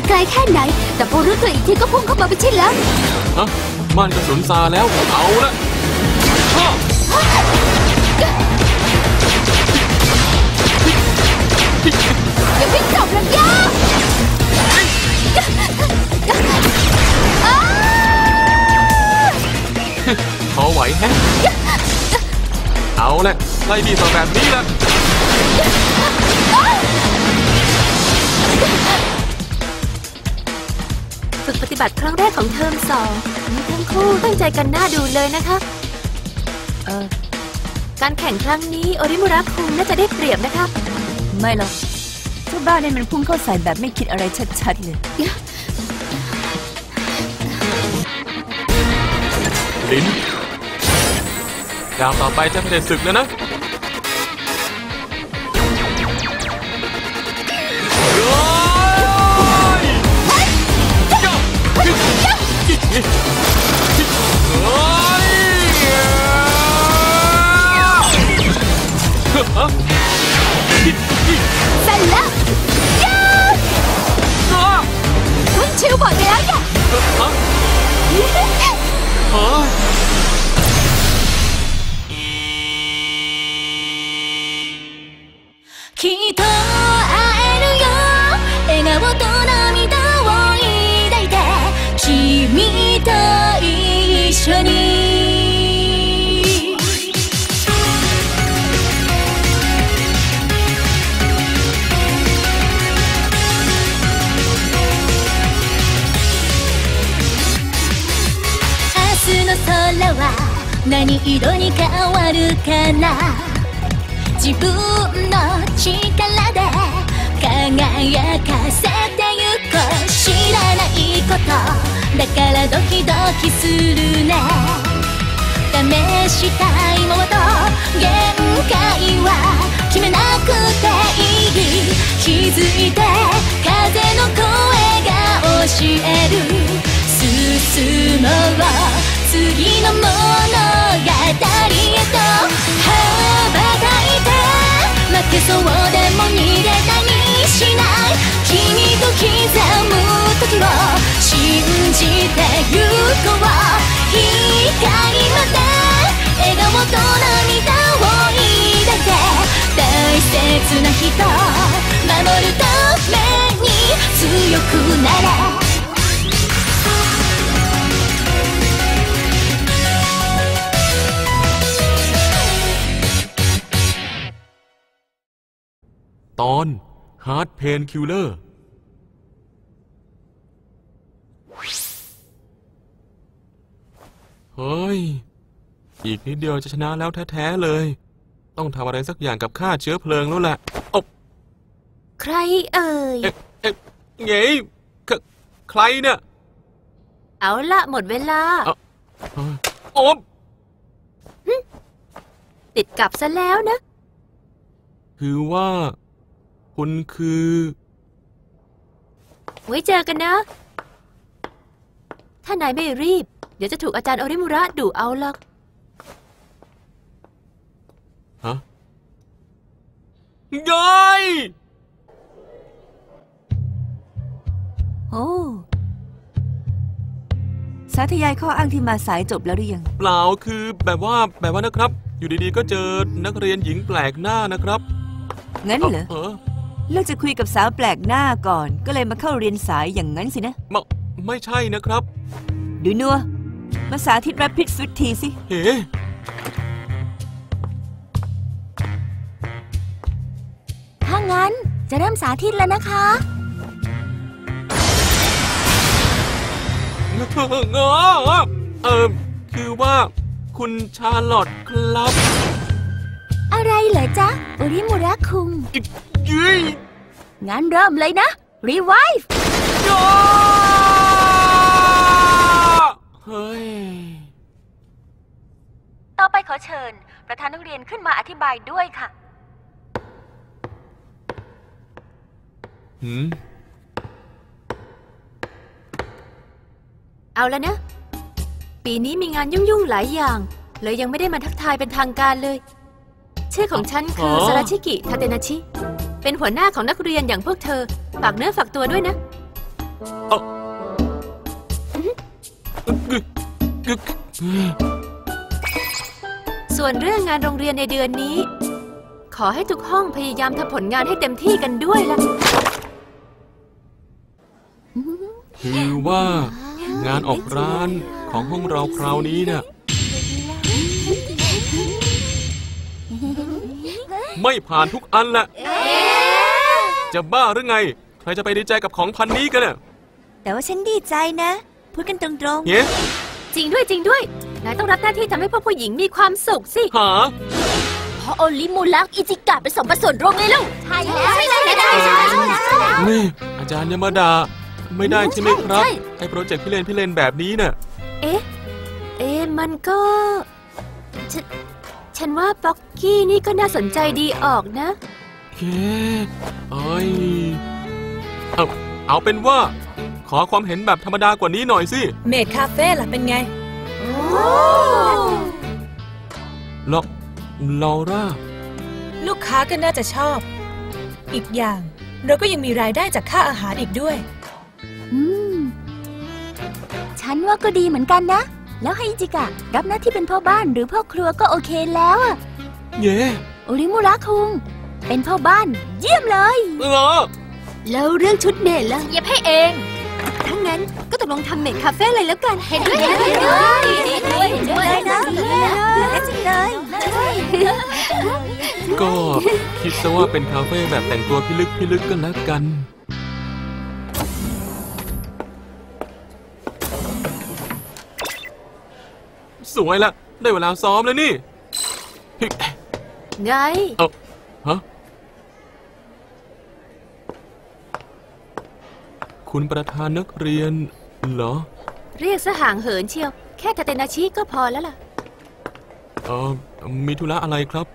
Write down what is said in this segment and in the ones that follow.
จะไกลแค่ไหน แต่พอรู้ตัวอีกทีก็พุ่งเข้ามาไปชิดแล้วฮะม่านกระสุนซาแล้ว เอาละฮ่าอย่าเพิ่งจบระยะอ้าพอไหวแฮะ เอาละไล่บีต่อแบบนี้ละ ฝึกปฏิบัติครั้งแรกของเทอมสองนี่ทั้งคู่ตั้งใจกันหน้าดูเลยนะคะ เออ การแข่งครั้งนี้โอริมุระคุงน่าจะได้เปรียบนะคะ ไม่หรอกเจ้าบ้านนี่มันพุ่งเข้าใส่แบบไม่คิดอะไรชัดๆเลย ลิ้นดาวต่อไปจะเผด็จศึกแล้วนะ ชิวบอกไปแล้วอย่า ฮะฮะ きっと 何色に変わるかな？自分の力で輝かせてゆこう。知らないことだからドキドキするね。試したいものと限界は決めなくていい。気づいて風の声が教える。進もう。次の物語へと羽ばたいて負けそうでも逃げたりしない君と刻む時を信じてゆこう光まで笑顔と涙を抱いて大切な人守るために強くなれ ตอน Hard Pain Killer เฮ้ย อีกนิดเดียวจะชนะแล้วแท้ๆเลย ต้องทำอะไรสักอย่างกับค่าเชื้อเพลิงแล้วแหละโอ้ใครเอ่ยเอ๊ะเอ๊ะไงคใครเนี่ย เอาละหมดเวลาเอ้าโอ้ติดกับซะแล้วนะ คือว่า คุณคือ ไว้เจอกันนะ ถ้านายไม่รีบ เดี๋ยวจะถูกอาจารย์โอริมุระดุเอาหรอก ฮะยายโอ้ สาธยายข้ออ้างที่มาสายจบแล้วหรือยัง เปล่าคือแบบว่าแบบว่านะครับ อยู่ดีๆ ก็เจอนักเรียนหญิงแปลกหน้านะครับ งั้นเหรอ เออ เลิกจะคุยกับสาวแปลกหน้าก่อน ก็เลยมาเข้าเรียนสายอย่างนั้นสินะ ไม่ไม่ใช่นะครับ ดูนัวมาสาธิตแรปพิดสวิตทีสิ เฮ้ถ้างั้นจะเริ่มสาธิตแล้วนะคะเออเออคือว่าคุณชาร์ลอตครับ อะไรเหรอจ๊ะโอริมุระคุงอิยี่งั้นเริ่มเลยนะ Revive ยาเฮ้ย ต่อไปขอเชิญ ประธานนักเรียนขึ้นมาอธิบายด้วยค่ะ หืม เอาแล้วนะ ปีนี้มีงานยุ่งๆหลายอย่าง เลยยังไม่ได้มาทักทายเป็นทางการเลย ชื่อของฉันคือสราชิกิทาเตนาชิ เป็นหัวหน้าของนักเรียนอย่างพวกเธอ ฝากเนื้อฝากตัวด้วยนะเอ้ากึกกึกส่วนเรื่องงานโรงเรียนในเดือนนี้ ขอให้ทุกห้องพยายามทำผลงานให้เต็มที่กันด้วยล่ะ คือว่างานออกร้านของห้องเราคราวนี้เนี่ย ไม่ผ่านทุกอันแหละจะบ้าหรือไง ใครจะไปดีใจกับของพันนี้กันเนี่ยแต่ว่าฉันดีใจนะ พูดกันตรงเฮ้จริงด้วยจริงด้วยนายต้องรับหน้าที่ทำให้พวกผู้หญิงมีความสุขสิหาเพราะโอลิมูลักอิจิกะเป็นสมผสมรวมไงเล่าใช่แล้วใช่แล้วใช่แล้วนี่อาจารย์ยามาดาไม่ได้ใช่ไหมครับไอ้โปรเจกต์พี่เลนพี่เลนแบบนี้น่ะเอ๊ะเอ๊ะมันก็ ฉนฉันว่าป๊อกกี้นี่ก็น่าสนใจดีออกนะเคเอ้ยเอาเอาเป็นว่า ขอความเห็นแบบธรรมดากว่านี้หน่อยสิๆเมดคาเฟ่ล่ะเป็นไงลอลอร่า ลูกค้าก็น่าจะชอบ อีกอย่าง เราก็ยังมีรายได้จากค่าอาหารอีกด้วย อืม ฉันว่าก็ดีเหมือนกันนะ แล้วให้อิจิกะรับหน้าที่เป็นพ่อบ้านหรือพ่อครัวก็โอเคแล้วอะเย่โอริมุระคุง เป็นพ่อบ้าน เยี่ยมเลยเออแล้วเรื่องชุดเมดล่ะเย็บให้เองถ้างั้นก็ตกลงทำเมดคาเฟ่เลยแล้วกันเห็นด้วยเห็นด้วยเห็นด้วยเห็นด้วยเลยนะเลยจริงเลยก็คิดซะว่าเป็นคาเฟ่แบบแต่งตัวพิลึกพิลึกกันแล้วกัน วยละ ได้เวลาซ้อมแล้วนี่เฮ้ยไงเอาฮะคุณประธานนักเรียนเหรอ เรียกซะห่างเหินเชียว แค่ทาเตนาชิก็พอแล้วล่ะ เออมีธุระอะไรครับ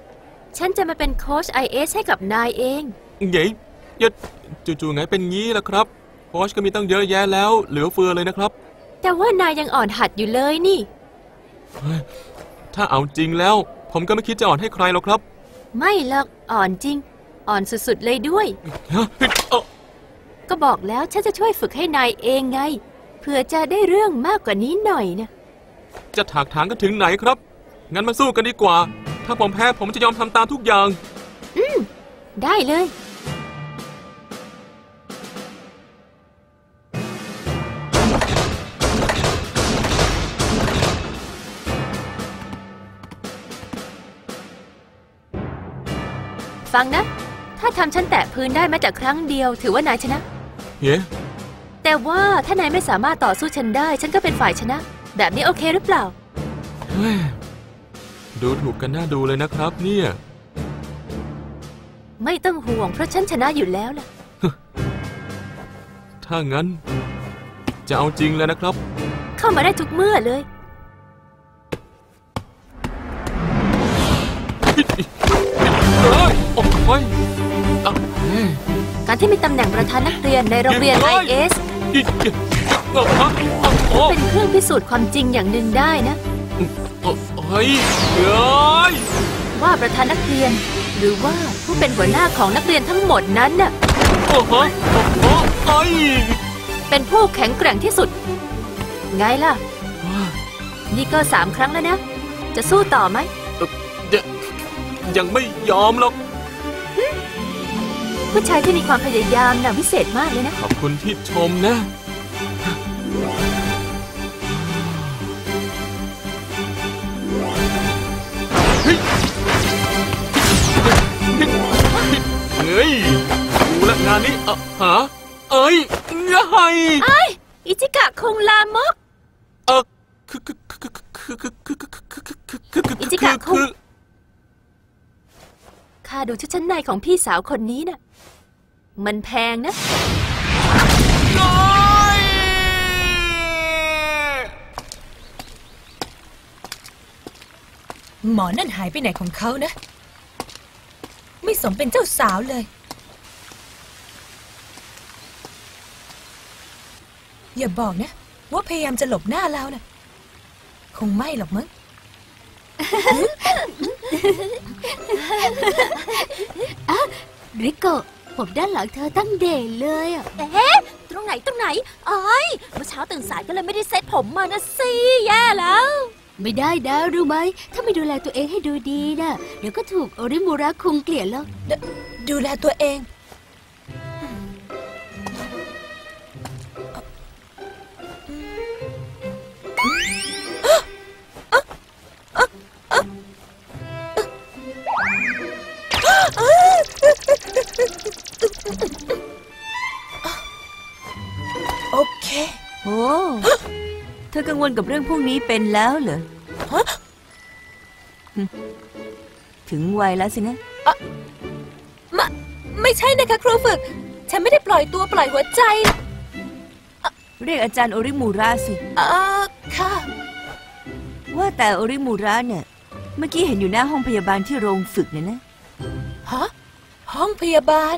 ฉันจะมาเป็นโค้ชไอเอสให้กับนายเองเย้ยอย่าจู่ๆไงเป็นงี้ล่ะครับโค้ชก็มีตั้งเยอะแยะแล้ว เหลือเฟือเลยนะครับ แต่ว่านายยังอ่อนหัดอยู่เลยนี่ ถ้าเอาจริงแล้ว ผมก็ไม่คิดจะอ่อนให้ใครหรอกครับ ไม่หรอกอ่อนจริง อ่อนสุดๆเลยด้วยฮะเฮ้ยเอ้าก็บอกแล้วฉันจะช่วยฝึกให้นายเองไงเพื่อจะได้เรื่องมากกว่านี้หน่อยนะจะถากถางกันถึงไหนครับ งั้นมาสู้กันดีกว่า ถ้าผมแพ้ผมจะยอมทำตามทุกอย่างได้เลย ฟังนะ ถ้าทำฉันแตะพื้นได้แม้แต่ครั้งเดียว ถือว่านายชนะ เย้แต่ว่าถ้านายไม่สามารถต่อสู้ฉันได้ ฉันก็เป็นฝ่ายชนะ แบบนี้โอเคหรือเปล่า เฮ้ยดูถูกกันน่าดูเลยนะครับ เนี่ย ไม่ต้องห่วงเพราะฉันชนะอยู่แล้วล่ะ ถ้างั้น จะเอาจริงแล้วนะครับ เข้ามาได้ทุกเมื่อเลยารที่มีตำแหน่งประธานนักเรียนในโรงเรียนเฮ้ย IS อิ๊ะอิ๊ะเอ้าฮะโอ้เป็นเครื่องพิสูจน์ความจริงอย่างหนึ่งได้นะโอ้เฮ้ยเฮ้ยว่าประธานนักเรียน หรือว่าผู้เป็นหัวหน้าของนักเรียนทั้งหมดนั้นน่ะโอ้โหโอ้โหเอ้ยเป็นผู้แข็งแกร่งที่สุด ไงล่ะ นี่ก็สามครั้งแล้วนะ จะสู้ต่อไหม ยังยังไม่ยอมหรอก ผู้ชายที่มีความพยายามน่ะวิเศษมากเลยนะ ขอบคุณที่ชมนะ เฮ้ยเฮ้ยดูแลวงานนี้อะหาเอ้ยไงอิจิกะคงลามก เออคือคือคือคือคือคือคือคือคือคือคืออิจิกะคุงข้าดูชุดชั้นในของพี่สาวคนนี้น่ะ มันแพงนะหมอนั่นหายไปไหนของเขานะ ไม่สมเป็นเจ้าสาวเลย อย่าบอกนะ ว่าพยายามจะหลบหน้าเรานะ่ะ คงไม่หรอกมั้งริโก ผมด้านหลังเธอตั้งเด่นเลยอะเอ๊ะตตรงไหนตรงไหนเอ้ยเมื่อเช้าตื่นสายก็เลยไม่ได้เซ็ตผมมานะสิแย่แล้ว ไม่ได้นะรู้ไหม ถ้าไม่ดูแลตัวเองให้ดูดีนะเดี๋ยวก็ถูกโอริมูระคุงเกลียดแล้ว ดูแลตัวเอง ธอกังวลกับเรื่องพวกนี้เป็นแล้วเหรอฮะหึถึงวัยแล้วสินะไม่ไม่ใช่นะคะครูฝึก ฉันไม่ได้ปล่อยตัวปล่อยหัวใจ เรียกอาจารย์โอริมูระสิเออค่ะ ว่าแต่โอริมูระเนี่ย เมื่อกี้เห็นอยู่หน้าห้องพยาบาลที่โรงฝึกเนี่ยนะ ฮะ ห้องพยาบาล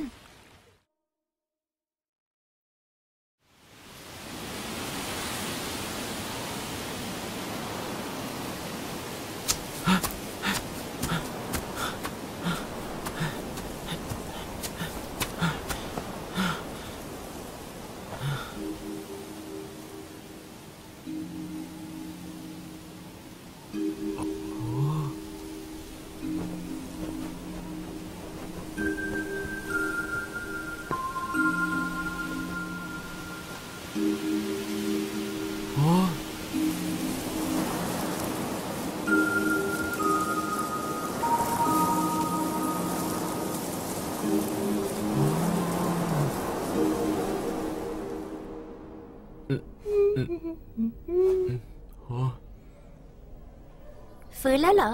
ฟื้นแล้วเหรอ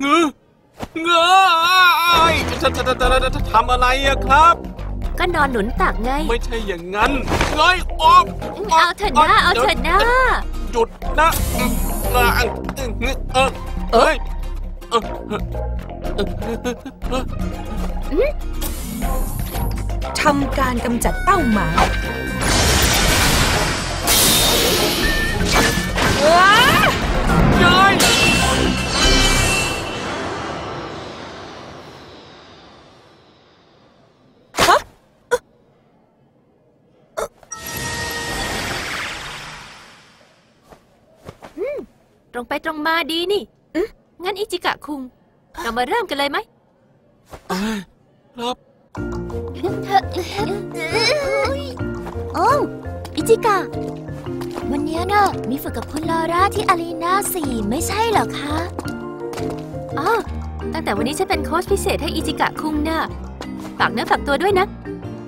เงื้อเงื้อจะจะจะจะจะทำอะไรอะครับ ก็นอนหนุนตักไง ไม่ใช่อย่างนั้นเงยออกเอาเถอะนะเอาเถอะนะหยุดนะเออเออเอ้ยเออทำการกำจัดเป้าหมายว้าเย้ยฮะต รงไปตรงมาดีนี่ งั้นอิจิกะคุง เรามาเริ่มกันเลยไหม ครับ โอ้อิจิกะ วันเนี้ยน่ะมีฝึกกับคุณลอร่าที่อารีนาสี่ไม่ใช่เหรอคะอ๋อตั้งแต่วันนี้ฉันเป็นโค้ชพิเศษให้อิจิกะคุงนะ่ะฝากเนื้อฝากตัวด้วยนะ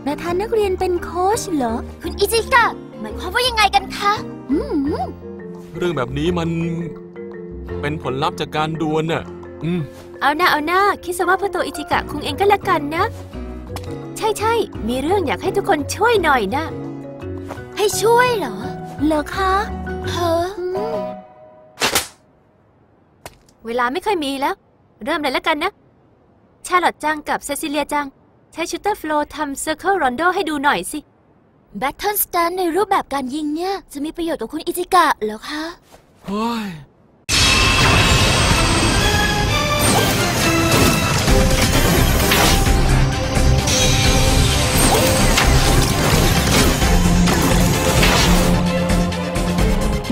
ประธานนักเรียนเป็นโค้ชเหรอ คุณอิจิกะหมายความว่ายังไงกันคะอืมเรื่องแบบนี้มันเป็นผลลัพธ์จากการดวลน่ะ อืม เอาหน้าเอาหน้าคิดซะว่าเพื่อตัวอิจิกะคุงเองก็แล้วกันนะ ใช่ใช่มีเรื่องอยากให้ทุกคนช่วยหน่อยนะ ให้ช่วยเหรอ เหรอคะเฮ้อเวลาไม่ค่อยมีแล้ว เริ่มเลยแล้วกันนะ ชาลอตจังกับเซซิเลียจัง ใช้ชูเตอร์โฟลทำเซอร์เคิลรอนโดให้ดูหน่อยสิแบทเทิลสแตนในรูปแบบการยิงเนี่ย จะมีประโยชน์กับคุณอิจิกะเหรอคะ เฮ้ย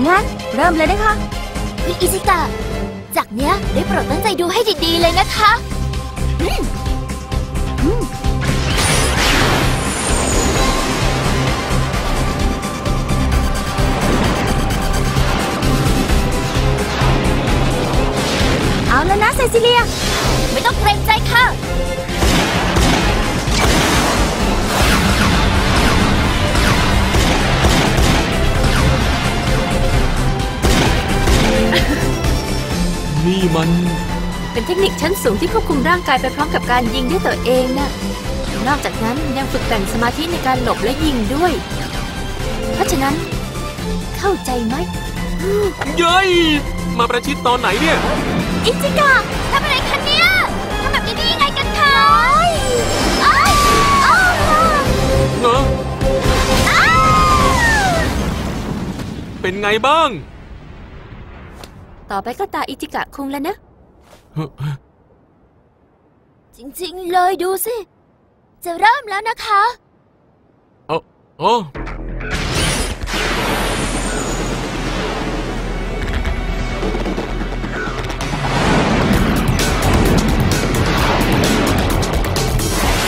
งั้นเริ่มเลยนะคะคุณอิจิกะจากเนี้ยได้โปรดตั้งใจดูให้ดีๆเลยนะคะอืมอืมเอาแล้วนะเซซิเลีย ไม่ต้องเกรงใจค่ะ นี่มัน เป็นเทคนิคชั้นสูงที่ควบคุมร่างกายไปพร้อมกับการยิงด้วยตัวเองนะนอกจากนั้นยังฝึกแบ่งสมาธิในการหลบและยิงด้วย เพราะฉะนั้น เข้าใจไหมเย้ยมาประชิดตอนไหนเนี่ย อิจิกะทำอะไรคะเนี่ยทำแบบนี้ได้ยังไงกันคะอ้ายอ้าวเนอะอ้าวเป็นไงบ้าง ต่อไปก็ตาอิจิกะคุงแล้วนะ จริงๆ เลยดูสิ จะเริ่มแล้วนะคะโอ้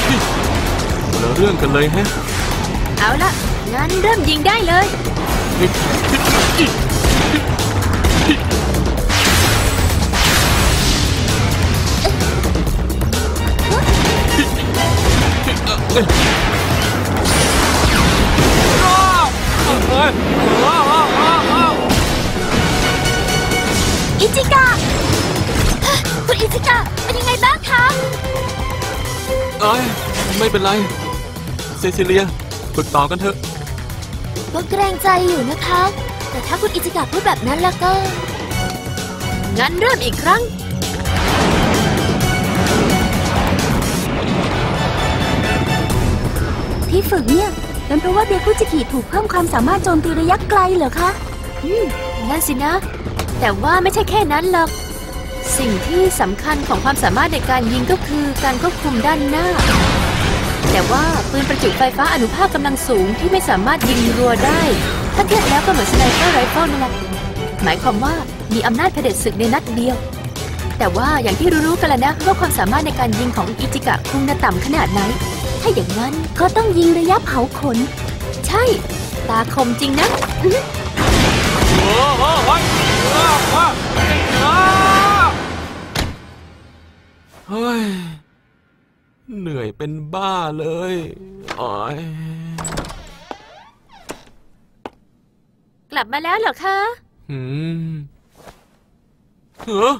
นี่คนละเรื่องกันเลยแฮะ เอาละงั้นเริ่มยิงได้เลย อิจิกะคุณอิจิกะเป็นยังไงบ้างคะเอ้ยไม่เป็นไร เซซิเลียฝึกต่อกันเถอะ ก็เกรงใจอยู่นะคะ แต่ถ้าคุณอิจิกะพูดแบบนั้นแล้วก็ งั้นเริ่มอีกครั้ง ที่ฝึกเนี่ยเป็นเพราะว่าเบคุจิกิถูกเพิ่มความสามารถโจมตีระยะไกลเหรอคะ อืมนั่นสินะ แต่ว่าไม่ใช่แค่นั้นหรอก สิ่งที่สำคัญของความสามารถในการยิงก็คือการควบคุมด้านหน้า แต่ว่าปืนประจุไฟฟ้าอนุภาคกำลังสูงที่ไม่สามารถยิงรัวได้ ถ้าเทียบแล้วก็เหมือนสไนเปอร์ไรเฟิลนั่นแหละหมายความว่ามีอำนาจเผด็จศึกในนัดเดียว แต่ว่าอย่างที่รู้ๆกันแล้วนะว่าความสามารถในการยิงของอิจิกะคุงน่ะต่ำขนาดไหน ถ้าอย่างนั้นก็ต้องยิงระยะเผาขน ใช่ ตาคมจริงนะเฮ้ย เหนื่อยเป็นบ้าเลยอ๋อยกลับมาแล้วเหรอคะ หืมเฮ้อ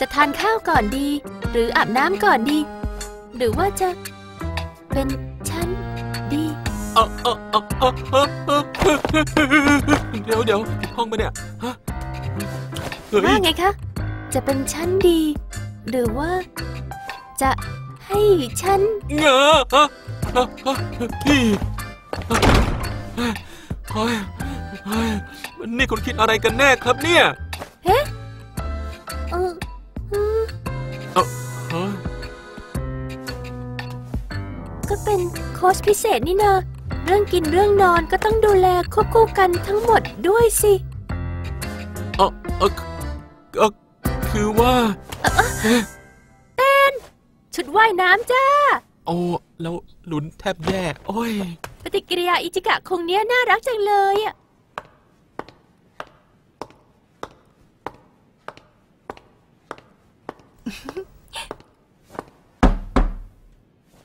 จะทานข้าวก่อนดี หรืออาบน้ำก่อนดี หรือว่าจะ เป็นฉันดีเอ่อเอ่อเอ่อเอ่อเอ่อเอ่อเดี๋ยวเดี๋ยวห้องปะเนี่ยฮะว่าไงคะ จะเป็นฉันดี หรือว่า จะให้ฉันเงอะฮะฮะฮะพี่เฮ้ยเฮ้ยนี่คุณคิดอะไรกันแน่ครับเนี่ยเอ ค้ชพิเศษนี่นาเรื่องกินเรื่องนอนก็ต้องดูแลควบคู่กันทั้งหมดด้วยสิเออเออเออคือว่าชุดว่ายน้ำจ้า โอ้แล้วหลุนแทบแย่ โอ้ย ปฏิกิริยาอิจิกะคงเนี้ยน่ารักจังเลยอะ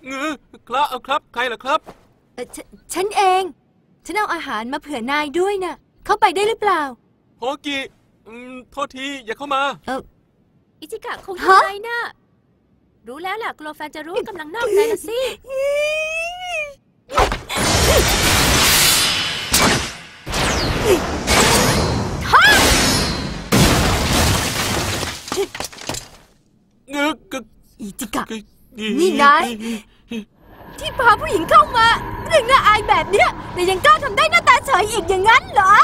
เงือ ครับเอาครับ ใครล่ะครับ เอ่อฉฉันเอง ฉันเอาอาหารมาเผื่อนายด้วยนะเข้าไปได้หรือเปล่า โฮกิอืมโทษทีอย่าเข้ามาอิจิกะคงฮะทำไรน่ะ รู้แล้วล่ะกลัวแฟนจะรู้กำลังนอกใจละสิเงือกึกอีจิกะ กึกนี่นาย ที่พาผู้หญิงเข้ามาเรื่องน่าอายแบบเนี้ยแต่ยังกล้าทำได้หน้าตาเฉยอีกอย่างนั้นเหรอ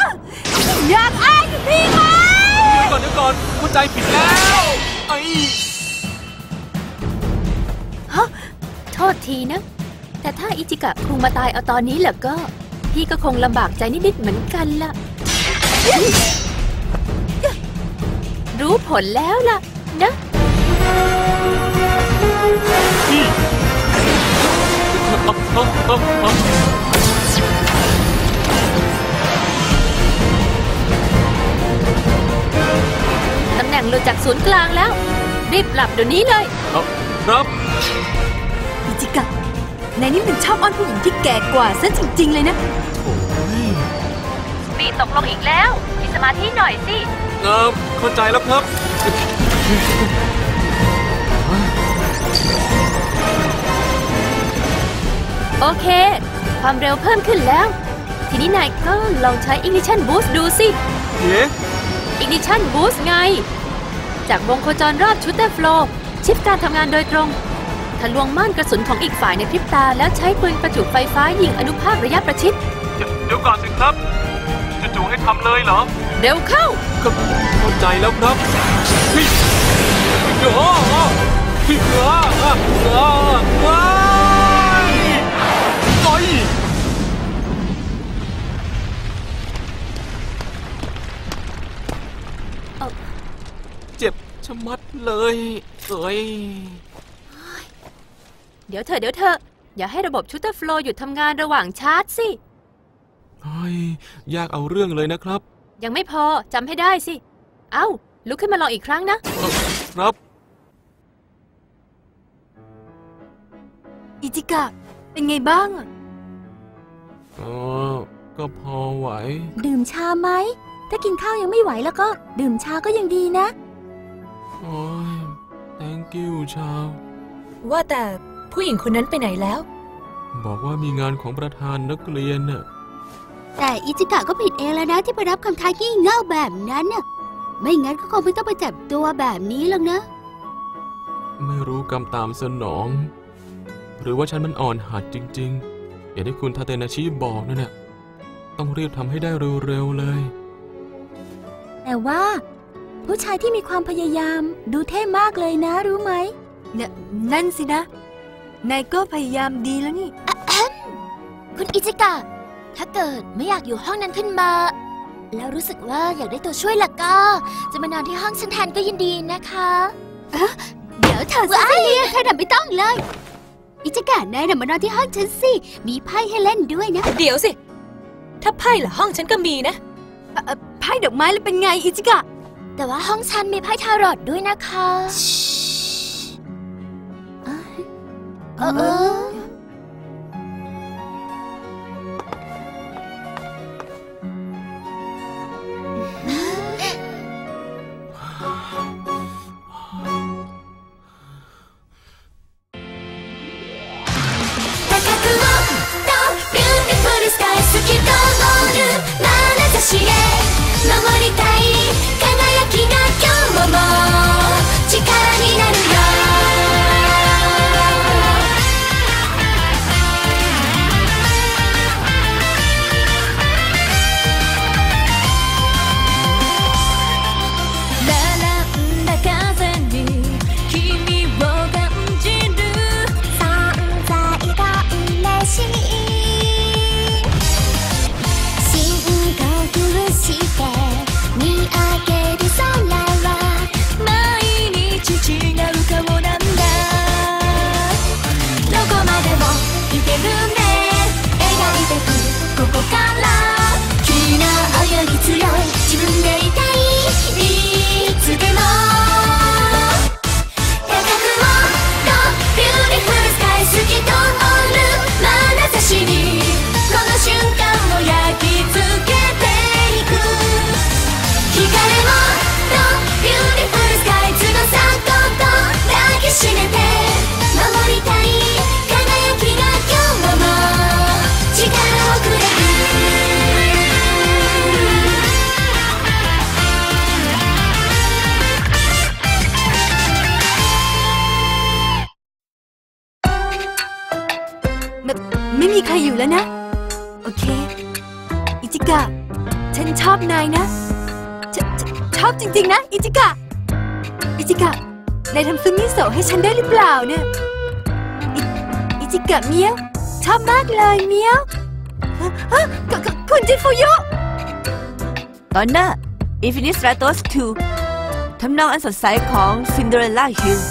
อยากอายกับพี่ไหมเดี๋ยวก่อนเดี๋ยวก่อนเข้าใจผิดแล้วไอ้โทษทีนะ แต่ถ้าอิจิกะคุงมาตายเอาตอนนี้แหละก็ พี่ก็คงลำบากใจนิดๆเหมือนกันล่ะ รู้ผลแล้วล่ะนะ ตำแหน่งหลุดจากศูนย์กลางแล้ว รีบหลับเดี๋ยวนี้เลยเอาครับอีจิกะนายนี่มันชอบอ้อนผู้หญิงที่แก่กว่าซะจริง ๆ เลยนะโอ้ยปีตกลงอีกแล้ว มีสมาธิหน่อยสิเออเข้าใจแล้วครับ ความเร็วเพิ่มขึ้นแล้ว ทีนี้นายก็ลองใช้ Ignition Boost ดูสิเอ๊ะ Ignition Boost ไง จากวงโคจรรอบชูเตอร์โฟลชิปการทำงานโดยตรงทะลวงม่านกระสุนของอีกฝ่ายในพริบตา แล้วใช้ปืนประจุไฟฟ้ายิงอนุภาคระยะประชิด เดี๋ยวเดี๋ยวก่อนสิครับจู่ๆให้ทำเลยเหรอ เร็วเข้า ก็เข้าใจแล้วครับเฮ้ยเดี๋ยวอ้ออ้อเฮ้ยอ้ ชะมัดเลยเอ้ยเดี๋ยวเถอะเดี๋ยวเถอะอย่าให้ระบบชูเตอร์โฟลหยุดทำงานระหว่างชาร์จสิเฮ้ยยากเอาเรื่องเลยนะครับ ยังไม่พอจำให้ได้สิ เอ้า ลุกขึ้นมาลองอีกครั้งนะ ครับ อิจิกะ เป็นไงบ้างอะเออก็พอไหว ดื่มชาไหม ถ้ากินข้าวยังไม่ไหวแล้วก็ ดื่มชาก็ยังดีนะ โอ้ย thank you ชาว ว่าแต่ผู้หญิงคนนั้นไปไหนแล้ว บอกว่ามีงานของประธานนักเรียนน่ะ แต่อิจิกะก็ผิดเองแล้วนะที่ไปรับคำท้ายี่เง่าแบบนั้นน่ะ ไม่งั้นก็คงไม่ต้องไปจับตัวแบบนี้หรอกนะ ไม่รู้กรรมตามสนอง หรือว่าฉันมันอ่อนหัดจริง ๆ อย่างที่คุณทาเตนาชิบอกนั่นน่ะ ต้องรีบทำให้ได้เร็วๆเลย แต่ว่า ผู้ชายที่มีความพยายามดูเท่มากเลยนะรู้ไหมนนั่นสินะ นายก็พยายามดีแล้วนี่ คุณอิจิกะ ถ้าเกิดไม่อยากอยู่ห้องนั้นขึ้นมา แล้วรู้สึกว่าอยากได้ตัวช่วยล่ะก็ จะมานอนที่ห้องฉันแทนก็ยินดีนะคะเดี๋ยวเธอซิซิเลียเธอน่ะไม่ต้องเลย อิจิกะนายน่ะมานอนที่ห้องฉันสิ มีไพ่ให้เล่นด้วยนะ เดี๋ยวสิ ถ้าไพ่เหรอห้องฉันก็มีนะไพ่ดอกไม้แล้วเป็นไงอิจิกะ แต่ว่าห้องฉันมีไพ่ทารอตด้วยนะคะ เออ แล้วนะ โอเค อิจิกะ ฉันชอบนายนะชชชอบจริง ๆ นะ อิจิกะ อิจิกะ นายทำซึมิโซะให้ฉันได้หรือเปล่าเนี่ยอิอิจิกะเมียวชอบมากเลยเมียวฮะฮะคุคุคุณจิฟุยุตอนหน้า Infinite Stratos 2ทำนองอันสดใสของ Cinderella Hill